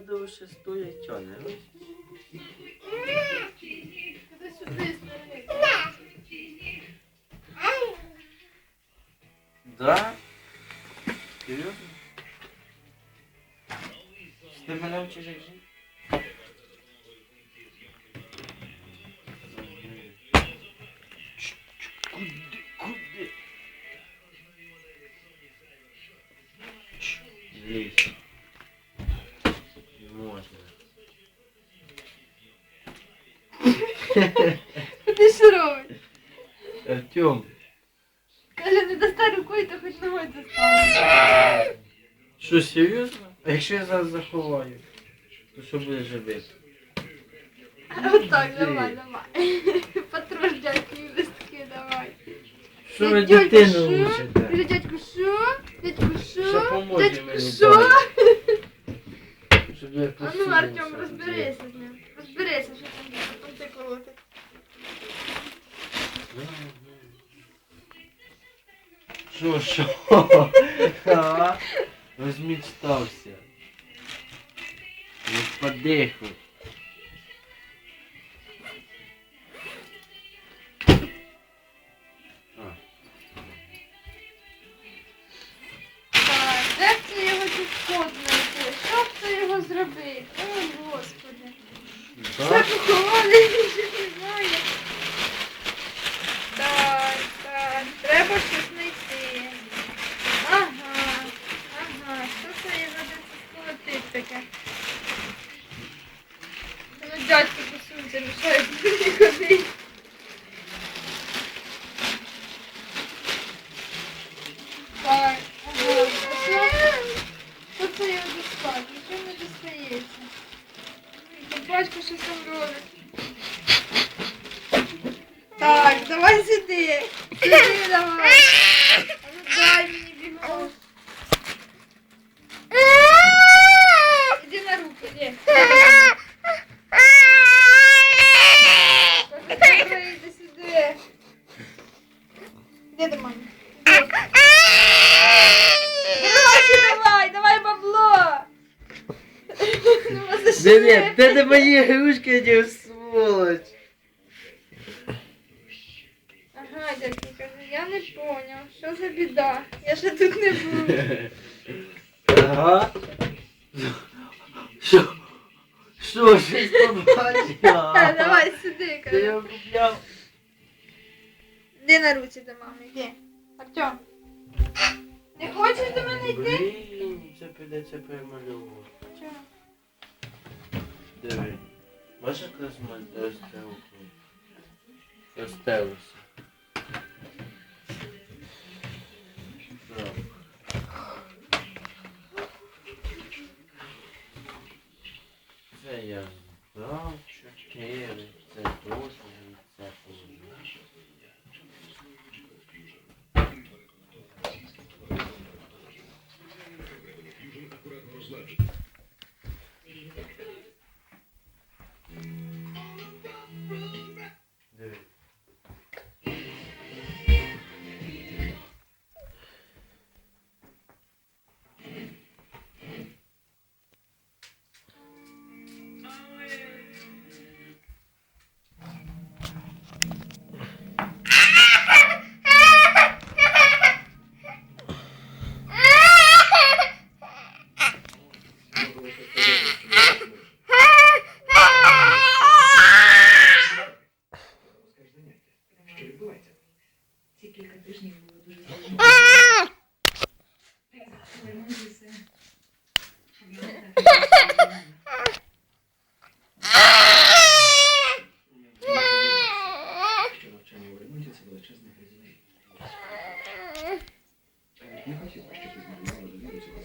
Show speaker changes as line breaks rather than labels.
Куди сюди сторони?
Да? Вчиш як жити? Ч- ч- Куди? Куди? Лізь.
Ти що робиш?
Артем,
Каже, не достань рукою, то хоч ногою достань.
що серйозно? А якщо я зараз заховаю, то що буде робити?
Отак, давай, давай. Потрош дядьку листки, давай.
Що ви дитину
що?
учите?
Дядьку, що? Дядьку,
Що
що?
поможе
Дядьку,
мені
що?
Щоб я
А ну,
посунувся.
Артем, розберися з ним. Розберися, що там ти колоти.
Що, що? А? Розмічтався. Не подихай.
Де це його тут код знайти? Що б це його зробити? О, Господи.
Да?
Так не знаю. Так, так, треба щось знайти. Ага, ага, що це я десь сколотить таке? Ну, дядько посунься, мішають мені ходити. давай сюди. Сюди давай. А ну дай мені бігом. Іди на руки, іди. Кажу, добре, іди сюди. Іди до мами. Іди. Гроші давай, давай бабло. Ну, за що?
Привет, де ти мої ігрушки, не сволоч?
Я не поняв, що за біда. Я ще тут не був.
Ага. Що? Що, щось побачив?
Та, Давай сюди,
Ти його купляв?
Іди на руці до мами, йди. Артем. Не хочеш до мене йти?
Блін, це прийдеться перемальовувати.
Чого?
Диви. Бачиш, як розмаль- розстрілку? Розстелося. Так. Це я знав, чотири, це точно, і це точно. Диви.